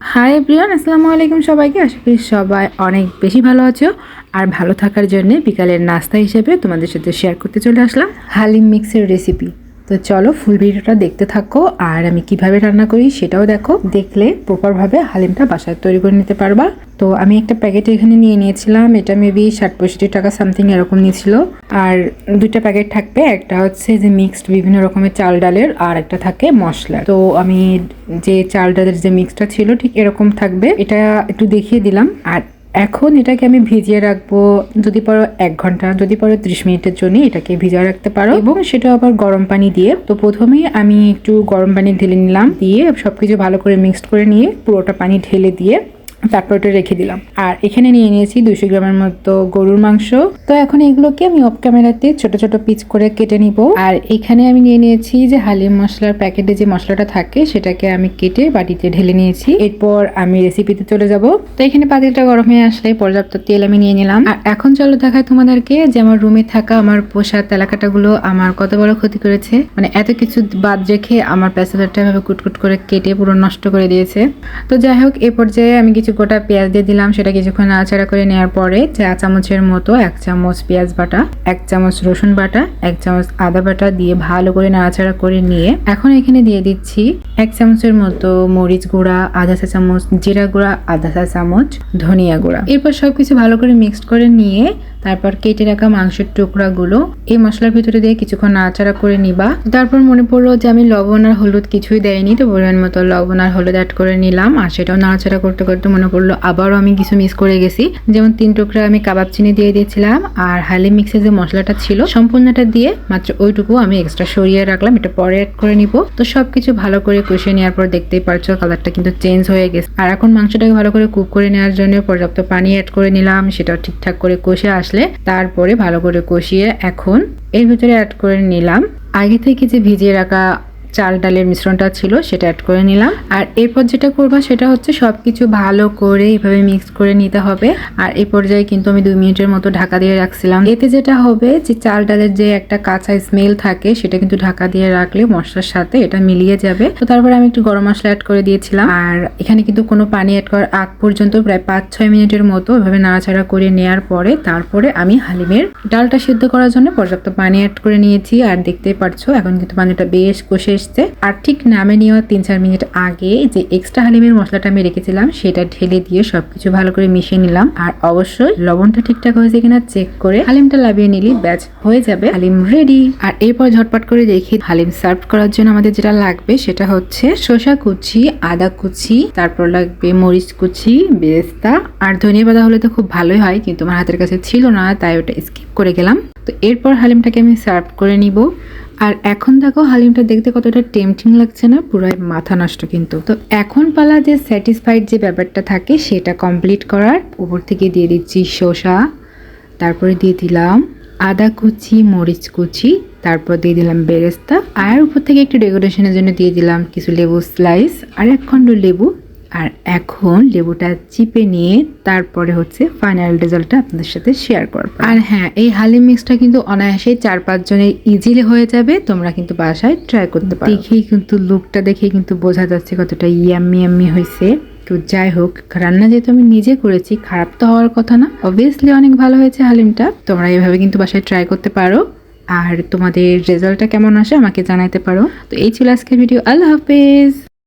High Priyan আসসালামু আলাইকুম সবাইকে। আশা করি সবাই অনেক বেশি ভালো আছো। আর ভালো থাকার জন্য বিকালের নাস্তা হিসেবে তোমাদের সাথে শেয়ার করতে চলে আসলাম। হালিম মিক্সের রেসিপি তো চলো ফুল ভিডিওটা দেখতে থাকো, আর আমি কীভাবে রান্না করি সেটাও দেখো। দেখলে প্রপারভাবে হালিমটা বাসায় তৈরি করে নিতে পারবা। তো আমি একটা প্যাকেট এখানে নিয়ে নিয়েছিলাম, এটা মেবি ষাট পঁয়ষট্টি টাকা সামথিং এরকম নিয়েছিল। আর দুইটা প্যাকেট থাকবে, একটা হচ্ছে যে মিক্সড বিভিন্ন রকমের চাল ডালের, আর একটা থাকে মশলা তো আমি যে চাল ডালের যে মিক্সটা ছিল, ঠিক এরকম থাকবে। এটা একটু দেখিয়ে দিলাম। আর এখন এটাকে আমি ভিজিয়ে রাখব, যদি পারো এক ঘণ্টা, যদি পারো ত্রিশ মিনিটের জন্য এটাকে ভিজিয়ে রাখতে পারো। এবং সেটা আবার গরম পানি দিয়ে, তো প্রথমে আমি একটু গরম পানি ঢেলে নিলাম, দিয়ে সবকিছু ভালো করে মিক্সড করে নিয়ে পুরোটা পানি ঢেলে দিয়ে তারপর রেখে দিলাম। আর এখানে নিয়ে নিয়েছি দুশো গ্রামের মতো গরুর মাংস। তো এখন এগুলোকে আমি অফ ক্যামেরাতে ছোট ছোট পিচ করে কেটে নিব। আর এখানে আমি নিয়ে নিয়েছি যে হালিম মশলার প্যাকেটে যে মশলাটা থাকে, সেটাকে আমি কেটে বাটিতে ঢেলে নিয়েছি। এরপর আমি রেসিপিতে চলে যাব। তো এখানে পাতিলটা গরম হয়ে আসলে পর্যাপ্ত তেল আমি নিয়ে নিলাম। আর এখন চলো দেখায় তোমাদেরকে যে আমার রুমে থাকা আমার পোষা তেলাকাটাগুলো আমার কত বড় ক্ষতি করেছে। মানে এত কিছু বাদ রেখে আমার প্যাসেলারটা এভাবে কুটকুট করে কেটে পুরো নষ্ট করে দিয়েছে। তো যাই হোক, এ পর্যায়ে আমি কিছু গোটা পেঁয়াজ দিয়ে দিলাম, সেটা কিছুক্ষণ নাড়াচাড়া করে নেওয়ার পরে চা চামচের মতো এক চামচ পেঁয়াজ বাটা, এক চামচ রসুন বাটা, এক চামচ আদা বাটা দিয়ে ভালো করে নাড়াচাড়া করে নিয়ে এখন এখানে দিয়ে দিচ্ছি এক চামচের মতো মরিচ গুঁড়া, আধা চা চামচ জিরা গুঁড়া, আধা চা চামচ ধনিয়া গুঁড়া। এরপর সবকিছু ভালো করে মিক্সড করে নিয়ে তারপর কেটে রাখা মাংসের টুকরাগুলো এই মশলার ভিতরে দিয়ে কিছুক্ষণ নাড়াচাড়া করে নিবা। তারপর মনে পড়ল যে আমি লবণ আর হলুদ কিছুই দেয়নি তো পরিমাণ মতো লবণ আর হলুদ অ্যাড করে নিলাম আর সেটাও নাড়াচাড়া করতে করতে মনে পড়ল আবারও আমি কিছু মিস করে গেছি। যেমন তিন টুকরা আমি কাবাব চিনি দিয়ে দিয়েছিলাম আর হালিম মিক্সের যে মশলাটা ছিল সম্পূর্ণটা দিয়ে মাত্র ওইটুকু আমি এক্সট্রা সরিয়ে রাখলাম, এটা পরে অ্যাড করে নিব। তো সবকিছু ভালো করে কষিয়ে নেওয়ার পর দেখতেই পারছ কালারটা কিন্তু চেঞ্জ হয়ে গেছে। আর এখন মাংসটাকে ভালো করে কুক করে নেওয়ার জন্য পর্যাপ্ত পানি অ্যাড করে নিলাম, সেটাও ঠিকঠাক করে কষে আসলে তারপরে ভালো করে কষিয়ে এখন এর ভিতরে অ্যাড করে নিলাম। আগে থেকে যে ভিজিয়ে রাখা চাল ডালের মিশ্রণটা ছিল, সেটা অ্যাড করে নিলাম। আর এরপর যেটা করব সেটা হচ্ছে সব কিছু ভালো করে এইভাবে মিক্স করে নিতে হবে। আর এই পর্যায়ে কিন্তু আমি দুই মিনিটের মতো ঢাকা দিয়ে রাখছিলাম। এতে যেটা হবে যে চাল ডালের যে একটা কাঁচা স্মেল থাকে, সেটা কিন্তু ঢাকা দিয়ে রাখলে মশলার সাথে এটা মিলিয়ে যাবে। তো তারপরে আমি একটু গরম মশলা অ্যাড করে দিয়েছিলাম। আর এখানে কিন্তু কোনো পানি অ্যাড করার আগ পর্যন্ত প্রায় পাঁচ ছয় মিনিটের মতো এভাবে নাড়াচাড়া করে নেওয়ার পরে তারপরে আমি হালিমের ডালটা সিদ্ধ করার জন্য পর্যাপ্ত পানি অ্যাড করে নিয়েছি। আর দেখতেই পারছ, এখন কিন্তু পানিটা বেশ কষে এসছে আর ঠিক নামে নেওয়ার তিন চার মিনিট আগে যে এক্সট্রা হালিমের মশলাটা আমি রেখেছিলাম, সেটা ঢেলে দিয়ে সবকিছু ভালো করে মিশিয়ে নিলাম। আর অবশ্যই লবণটা ঠিকঠাক হয়েছে কিনা চেক করে হালিমটা লাভিয়ে নিলি ব্যাচ হয়ে যাবে। হালিম রেডি আর এরপর ঝটপট করে দেখি হালিম সার্ভ করার জন্য আমাদের যেটা লাগবে, সেটা হচ্ছে শসা কুচি, আদা কুচি, তারপর লাগবে মরিচ কুচি, বেরেস্তা। আর ধনিয়া পাতা হলে তো খুব ভালোই হয়, কিন্তু আমার হাতের কাছে ছিল না, তাই ওটা স্কিপ করে গেলাম। তো এরপর হালিমটাকে আমি সার্ভ করে নিব। আর এখন দেখো হালিমটা দেখতে কতটা টেমটিং লাগছে না, পুরাই মাথা নষ্ট কিন্তু। তো এখন পালা যে স্যাটিসফাইড যে ব্যাপারটা থাকে, সেটা কমপ্লিট করার উপর থেকে দিয়ে দিচ্ছি শসা, তারপরে দিয়ে দিলাম আদা কুচি, মরিচ কুচি, তারপর দিয়ে দিলাম বেরেস্তা, আর উপর থেকে একটু ডেকোরেশনের জন্য দিয়ে দিলাম কিছু লেবু স্লাইস আর এক খণ্ড লেবু। আর এখন লেবুটা চিপে নিয়ে তারপরে হচ্ছে ফাইনাল রেজাল্টটা আপনাদের সাথে শেয়ার করব। আর হ্যাঁ এই হালিম মিক্সটা কিন্তু অনায়াসেই চার পাঁচ জনের ইজিলি হয়ে যাবে, তোমরা কিন্তু বাসায় ট্রাই করতে পারো। দেখেই কিন্তু লুকটা দেখে কিন্তু বোঝা যাচ্ছে কতটা ইয়াম্মি ইয়াম্মি হয়েছে। তো যাই হোক, রান্না যেহেতু আমি নিজে করেছি, খারাপ তো হওয়ার কথা না। অবভিয়াসলি অনেক ভালো হয়েছে হালিমটা, তোমরা এভাবে কিন্তু বাসায় ট্রাই করতে পারো। আর তোমাদের রেজাল্টটা কেমন আসে আমাকে জানাতে পারো। তো এই ছিল আজকের ভিডিও আল্লাহ হাফেজ!